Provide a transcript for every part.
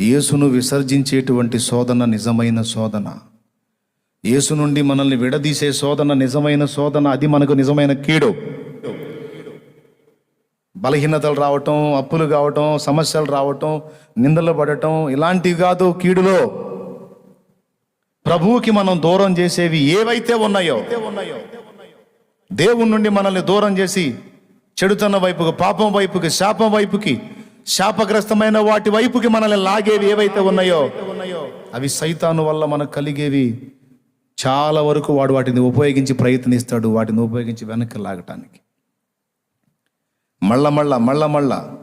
యేసును విసర్జించేటువంటి శోధన నిజమైన శోధన. యేసు నుండి మనల్ని విడదీసే శోధన నిజమైన శోధన అది మనకు నిజమైన కీడు. బలహీనతలు రావటం అప్పులు కావటం సమస్యలు రావటం నిందలు పడటం ఇలాంటివి కాదు కీడులో. ప్రభువుకి మనం దూరం చేసేవి ఏవైతే ఉన్నాయో దేవుని నుండి మనల్ని దూరం చేసి చెడుతన్న వైపుకి పాపం వైపుకి శాపం వైపుకి శాపగ్రస్తమైన వాటి వైపుకి మనల్ని లాగేవి ఏవైతే ఉన్నాయో అవి సైతాను వల్ల మనకు కలిగేవి. చాలా వరకు వాడు వాటిని ఉపయోగించి ప్రయత్నిస్తాడు వాటిని ఉపయోగించి వెనక్కి లాగటానికి. మళ్ళా మళ్ళా మళ్ళా మళ్ళా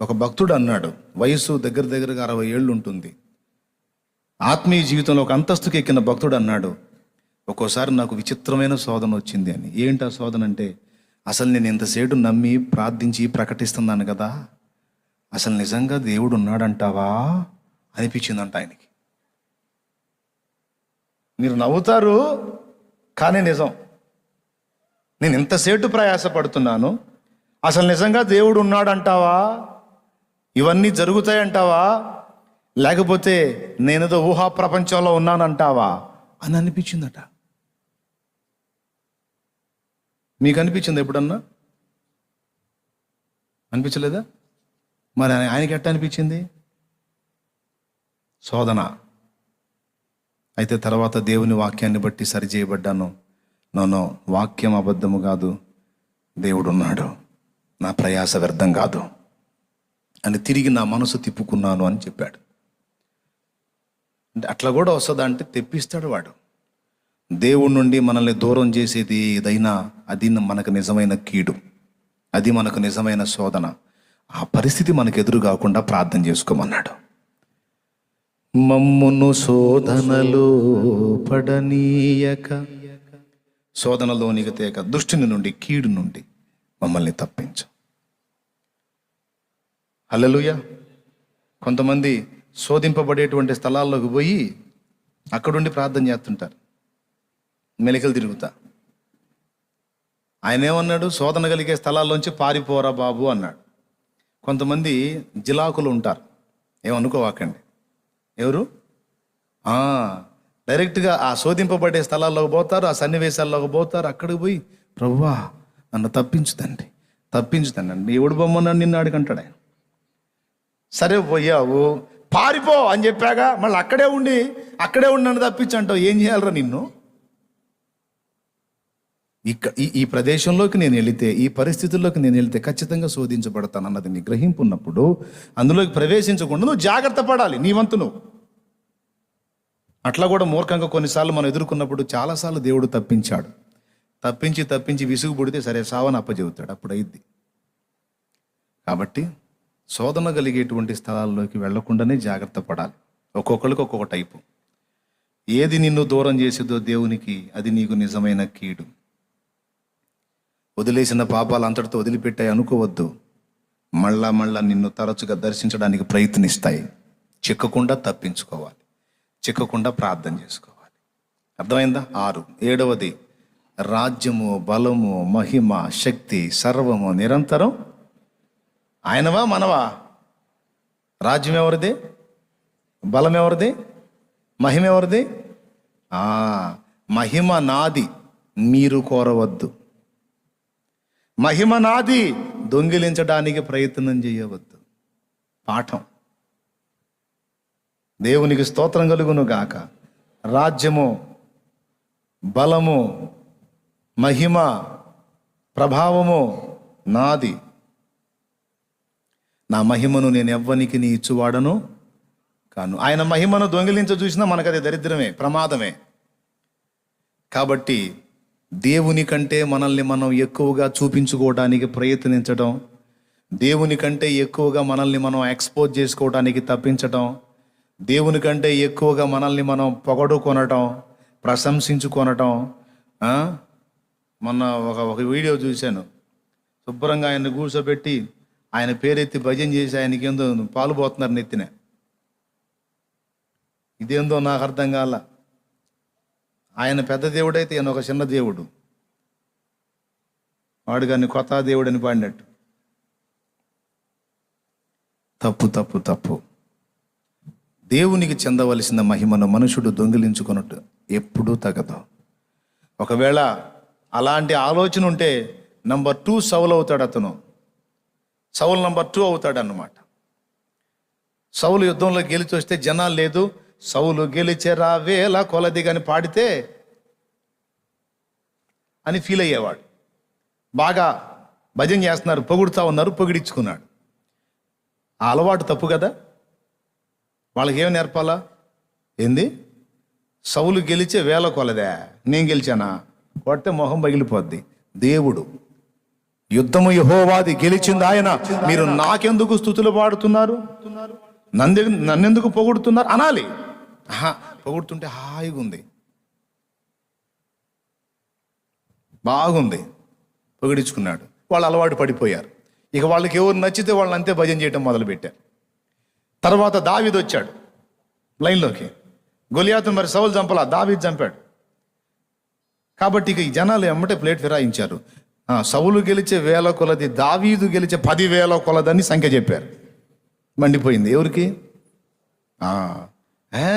ఒక భక్తుడు అన్నాడు వయసు దగ్గర దగ్గరగా అరవై ఏళ్ళు ఉంటుంది. ఆత్మీయ జీవితంలో ఒక అంతస్తుకి ఎక్కిన భక్తుడు అన్నాడు ఒక్కోసారి నాకు విచిత్రమైన శోధన వచ్చింది అని. ఏంటి ఆ శోధన అంటే అసలు నేను ఇంతసేటు నమ్మి ప్రార్థించి ప్రకటిస్తున్నాను కదా. అసలు నిజంగా దేవుడు ఉన్నాడంటావా? అనిపించిందంట ఆయనకి. మీరు నవ్వుతారు కానీ నిజం. నేను ఇంతసేటు ప్రయాసపడుతున్నాను. అసలు నిజంగా దేవుడు ఉన్నాడంటావా? ఇవన్నీ జరుగుతాయంటావా? లేకపోతే నేనేదో ఊహా ప్రపంచంలో ఉన్నానంటావా? అని అనిపించిందట. మీకు అనిపించింది ఎప్పుడన్నా? అనిపించలేదా? మరి ఆయనకి ఎట్ట అనిపించింది? శోధన. అయితే తర్వాత దేవుని వాక్యాన్ని బట్టి సరిచేయబడ్డాను. నన్ను వాక్యం అబద్ధము కాదు దేవుడు ఉన్నాడు నా ప్రయాస వ్యర్థం కాదు అని తిరిగి నా మనసు తిప్పుకున్నాను అని చెప్పాడు. అంటే అట్లా కూడా వస్తుందా అంటే తెప్పిస్తాడు వాడు. దేవుడి నుండి మనల్ని దూరం చేసేది ఏదైనా అది మనకు నిజమైన కీడు. అది మనకు నిజమైన శోధన. ఆ పరిస్థితి మనకు ఎదురు కాకుండా ప్రార్థన చేసుకోమన్నాడు. మమ్మును శోధనలో పడనీయక. శోధనలోనికి తేక దుష్టిని నుండి కీడు నుండి మమ్మల్ని తప్పించు. అల్లలుయ కొంతమంది శోధింపబడేటువంటి స్థలాల్లోకి పోయి అక్కడుండి ప్రార్థన చేస్తుంటారు. మెలికలు తిరుగుతా. ఆయన ఏమన్నాడు శోధన కలిగే స్థలాల్లోంచి పారిపోరా బాబు అన్నాడు. కొంతమంది జిలాకులు ఉంటారు. ఏమనుకోవాకండి? ఎవరు? డైరెక్ట్గా ఆ శోధింపబడే స్థలాల్లోకి పోతారు ఆ సన్నివేశాల్లోకి పోతారు అక్కడికి పోయి ప్రభువా నన్ను తప్పించుదండి తప్పించుదండి ఎవడు బొమ్మన్నాడు నిన్ను అడిగంటాడు ఆయన. సరే పోయావు పారిపో అని చెప్పాక మళ్ళీ అక్కడే ఉండి అక్కడే ఉండి నన్ను తప్పించంటావు ఏం చేయాలరా నిన్ను? ఇక్క ఈ ఈ ప్రదేశంలోకి నేను వెళితే ఈ పరిస్థితుల్లోకి నేను వెళితే ఖచ్చితంగా శోధించబడతాను అన్నది నీ గ్రహింపు ఉన్నప్పుడు అందులోకి ప్రవేశించకుండా నువ్వు జాగ్రత్త పడాలి నీ వంతు నువ్వు. అట్లా కూడా మూర్ఖంగా కొన్నిసార్లు మనం ఎదుర్కొన్నప్పుడు చాలాసార్లు దేవుడు తప్పించాడు. తప్పించి తప్పించి విసుగు పుడితే సరే సావని అప్పచెబుతాడు అప్పుడు అయింది కాబట్టి శోధన కలిగేటువంటి స్థలాల్లోకి వెళ్ళకుండానే జాగ్రత్త పడాలి. ఒక్కొక్కరికి ఒక్కొక్క టైపు. ఏది నిన్ను దూరం చేసేదో దేవునికి అది నీకు నిజమైన కీడు. వదిలేసిన పాపాలు అంతటితో వదిలిపెట్టాయి అనుకోవద్దు. మళ్ళా మళ్ళా నిన్ను తరచుగా దర్శించడానికి ప్రయత్నిస్తాయి. చిక్కకుండా తప్పించుకోవాలి. చిక్కకుండా ప్రార్థన చేసుకోవాలి. అర్థమైందా? ఆరు. ఏడవది. రాజ్యము బలము మహిమ శక్తి సర్వము నిరంతరం ఆయనవా మనవా? రాజ్యం ఎవరిది? బలం ఎవరిది? మహిమ ఎవరిది? మహిమ నాది. మీరు కోరవద్దు. మహిమ నాది దొంగిలించడానికి ప్రయత్నం చేయవద్దు. పాఠం. దేవునికి స్తోత్రం కలుగును గాక. రాజ్యము బలము మహిమ ప్రభావము నాది. నా మహిమను నేను ఎవ్వనికి నీ ఇచ్చువాడను కాను. ఆయన మహిమను దొంగిలించ చూసినా మనకు అది దరిద్రమే ప్రమాదమే. కాబట్టి దేవుని కంటే మనల్ని మనం ఎక్కువగా చూపించుకోవడానికి ప్రయత్నించడం దేవుని కంటే ఎక్కువగా మనల్ని మనం ఎక్స్పోజ్ చేసుకోవడానికి తప్పించటం దేవుని కంటే ఎక్కువగా మనల్ని మనం పొగడుకొనటం ప్రశంసించుకొనటం మొన్న ఒక ఒక వీడియో చూశాను. శుభ్రంగా ఆయన్ని కూర్చోబెట్టి ఆయన పేరెత్తి భజన చేసి ఆయనకి ఏందో పాలు పోతున్నారు నెత్తిన. ఇదేందో నాకు అర్థం కాల. ఆయన పెద్ద దేవుడైతే ఈయన ఒక చిన్న దేవుడు. వాడు కానీ కొత్త దేవుడు అని పాడినట్టు. తప్పు తప్పు తప్పు. దేవునికి చెందవలసిన మహిమను మనుషుడు దొంగిలించుకున్నట్టు ఎప్పుడూ తగదు. ఒకవేళ అలాంటి ఆలోచన ఉంటే నంబర్ టూ సౌలు అవుతాడు అతను. సౌలు నంబర్ టూ అవుతాడు అన్నమాట సౌలు యుద్ధంలో గెలిచి వస్తే జనాలు లేదు సౌలు గెలిచెరా వేల కొలది అని పాడితే అని ఫీల్ అయ్యేవాడు. బాగా భజన చేస్తున్నారు పొగుడుతూ ఉన్నారు పొగిడించుకున్నాడు. ఆ అలవాటు తప్పు కదా? వాళ్ళకి ఏమి నేర్పాలా? ఏంది? సౌలు గెలిచే వేల కొలదే? నేను గెలిచానా? కొడితే మొహం పగిలిపోద్ది. దేవుడు యుద్ధము యహోవాది గెలిచింది ఆయన. మీరు నాకెందుకు స్థుతులు పాడుతున్నారు? నందె నన్నెందుకు పొగుడుతున్నారు? అనాలి. పొగుడుతుంటే హాయిగా ఉంది బాగుంది. పొగిడించుకున్నాడు. వాళ్ళు అలవాటు పడిపోయారు. ఇక వాళ్ళకి ఎవరు నచ్చితే వాళ్ళని అంతే భజన చేయటం మొదలుపెట్టారు తర్వాత దావిద్ వచ్చాడు. లైన్లోకి. గొలియాతు మరి సౌలు చంపలా? దావిద్ చంపాడు. కాబట్టి ఇక ఈ జనాలు ఎమ్మటే ప్లేట్ ఫిరాయించారు. సవులు సౌలు గెలిచే వేల కొలది దావీదు గెలిచే పదివేల కొలదని సంఖ్య చెప్పారు. మండిపోయింది. ఎవరికి?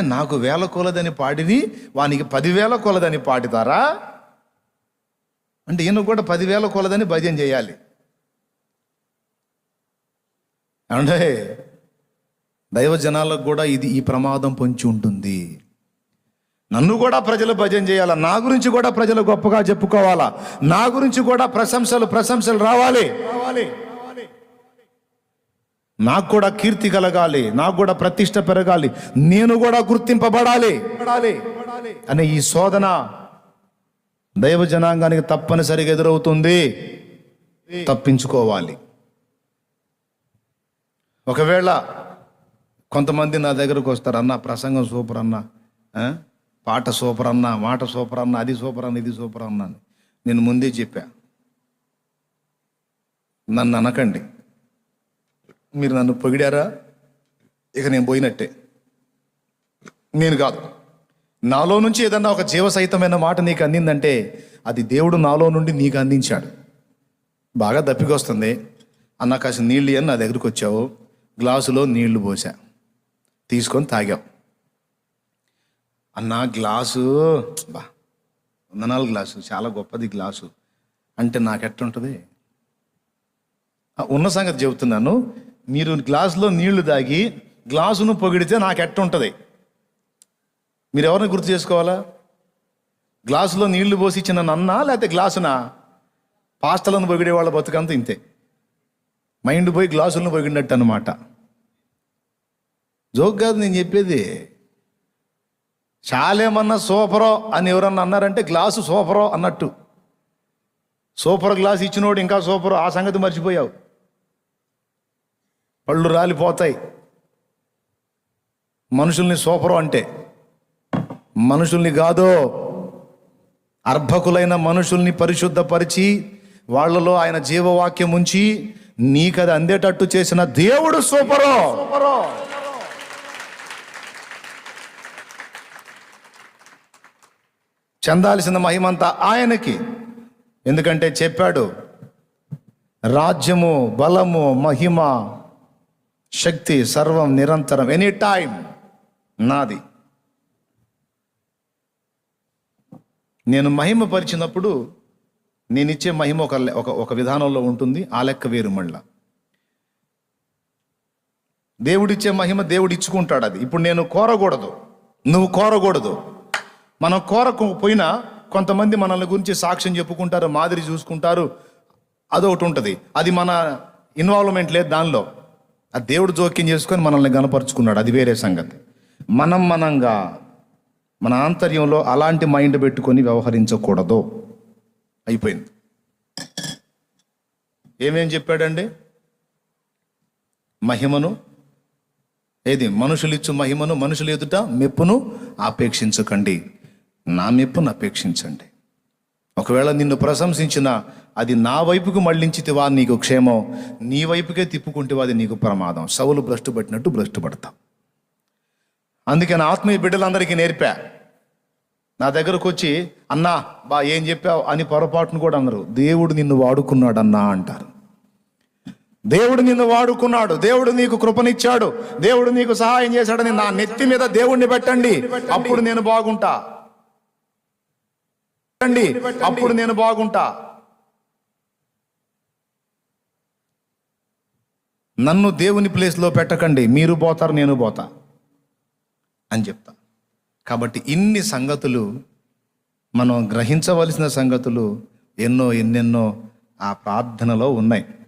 నాకు వేల కొలదని పాడిని వానికి పదివేల కొలదని పాడుతారా? అంటే ఈయన కూడా పదివేల కొలదని భజన చేయాలి. అంటే దైవ జనాలకు కూడా ఇది ఈ ప్రమాదం పొంచి ఉంటుంది. నన్ను కూడా ప్రజలు భజన చేయాలా? నా గురించి కూడా ప్రజలు గొప్పగా చెప్పుకోవాలా? నా గురించి కూడా ప్రశంసలు ప్రశంసలు రావాలి రావాలి. నాకు కూడా కీర్తి కలగాలి నాకు కూడా ప్రతిష్ట పెరగాలి నేను కూడా గుర్తింపబడాలి. అనే ఈ శోధన దైవ జనాంగానికి తప్పనిసరిగా ఎదురవుతుంది. తప్పించుకోవాలి. ఒకవేళ కొంతమంది నా దగ్గరకు వస్తారు అన్న ప్రసంగం సూపర్ అన్న పాట సూపర్ అన్న మాట సూపర్ అన్న అది సూపర్ అన్న ఇది సూపర్ అన్న నేను ముందే చెప్పా. నన్ను అనకండి. మీరు నన్ను పొగిడారా? ఇక నేను పోయినట్టే. నేను కాదు. నాలో నుంచి ఏదన్నా ఒక జీవసహితమైన మాట నీకు అందిందంటే అది దేవుడు నాలో నుండి నీకు అందించాడు. బాగా దప్పికొస్తుంది. అన్న కాసిన నీళ్ళు అని నా దగ్గరికి వచ్చావు. గ్లాసులో నీళ్ళు పోసా. తీసుకొని తాగావు. అన్న గ్లాసు? బా వందనాలు గ్లాసు. చాలా గొప్పది గ్లాసు. అంటే నాకెట్టుంటుంది? ఉన్న సంగతి చెబుతున్నాను. మీరు గ్లాసులో నీళ్ళు తాగి గ్లాసును పొగిడితే నాకు ఎట్టుంటుంది మీరు ఎవరిని గుర్తు చేసుకోవాలా? గ్లాసులో నీళ్ళు పోసి ఇచ్చిన నన్నా లేకపోతే గ్లాసునా? పాస్తలను పొగిడే వాళ్ళ బతుకంతా ఇంతే. మైండ్ పోయి గ్లాసులను పొగిడినట్టు అనమాట జోక్ కాదు నేను చెప్పేది. చాలేమన్నా సూపరో అని ఎవరన్నా అన్నారంటే గ్లాసు సూపరో అన్నట్టు. సూపర్ గ్లాస్ ఇచ్చినోడు ఇంకా సూపర్ ఆ సంగతి మర్చిపోయావు. పళ్ళు రాలిపోతాయి. మనుషుల్ని సూపరు అంటే. మనుషుల్ని కాదో అర్భకులైన మనుషుల్ని పరిశుద్ధపరిచి వాళ్ళలో ఆయన జీవవాక్యం ఉంచి నీకది అందేటట్టు చేసిన దేవుడు సూపరు. చెందాల్సిన మహిమంతా ఆయనకి. ఎందుకంటే చెప్పాడు రాజ్యము బలము మహిమ శక్తి సర్వం నిరంతరం ఎనీ టైం నాది. నేను మహిమ పరిచినప్పుడు నేను ఇచ్చే మహిమ ఒక లె- ఒక ఒక విధానంలో ఉంటుంది ఆ లెక్క వేరు మళ్ళా. దేవుడిచ్చే మహిమ దేవుడు ఇచ్చుకుంటాడు అది ఇప్పుడు నేను కోరకూడదు. నువ్వు కోరకూడదు. మనం కోరకపోయినా కొంతమంది మనల్ని గురించి సాక్ష్యం చెప్పుకుంటారు మాదిరి చూసుకుంటారు అదొకటి ఉంటుంది అది మన ఇన్వాల్వ్మెంట్ లేదు దానిలో. ఆ దేవుడు జోక్యం చేసుకొని మనల్ని గనపరుచుకున్నాడు అది వేరే సంగతి. మనం మనంగా మన ఆంతర్యంలో అలాంటి మైండ్ పెట్టుకొని వ్యవహరించకూడదు. అయిపోయింది. ఏమేం చెప్పాడండి? మహిమను ఏది? మనుషులిచ్చు మహిమను మనుషులు ఎదుట మెప్పును ఆపేక్షించకండి. నా మెప్పును అపేక్షించండి. ఒకవేళ నిన్ను ప్రశంసించిన అది నా వైపుకు మళ్ళించితివా నీకు క్షేమం నీ వైపుకే తిప్పుకుంటేవా అది నీకు ప్రమాదం. సవులు భ్రష్టు పట్టినట్టు భ్రష్టు పడతావు అందుకే నా ఆత్మీయ బిడ్డలందరికీ నేర్పా. నా దగ్గరకు వచ్చి అన్నా బా ఏం చెప్పావు? అని పొరపాటును కూడా అన్నారు దేవుడు నిన్ను వాడుకున్నాడు అన్నా అంటారు. దేవుడు నిన్ను వాడుకున్నాడు. దేవుడు నీకు కృపనిచ్చాడు. దేవుడు నీకు సహాయం చేశాడని నా నెత్తి మీద దేవుణ్ణి పెట్టండి. అప్పుడు నేను బాగుంటా. పెట్టండి అప్పుడు నేను బాగుంటా. నన్ను దేవుని ప్లేస్లో పెట్టకండి. మీరు పోతారు నేను పోతా అని చెప్తా. కాబట్టి ఇన్ని సంగతులు మనం గ్రహించవలసిన సంగతులు ఎన్నో ఎన్నెన్నో ఆ ప్రార్థనలో ఉన్నాయి.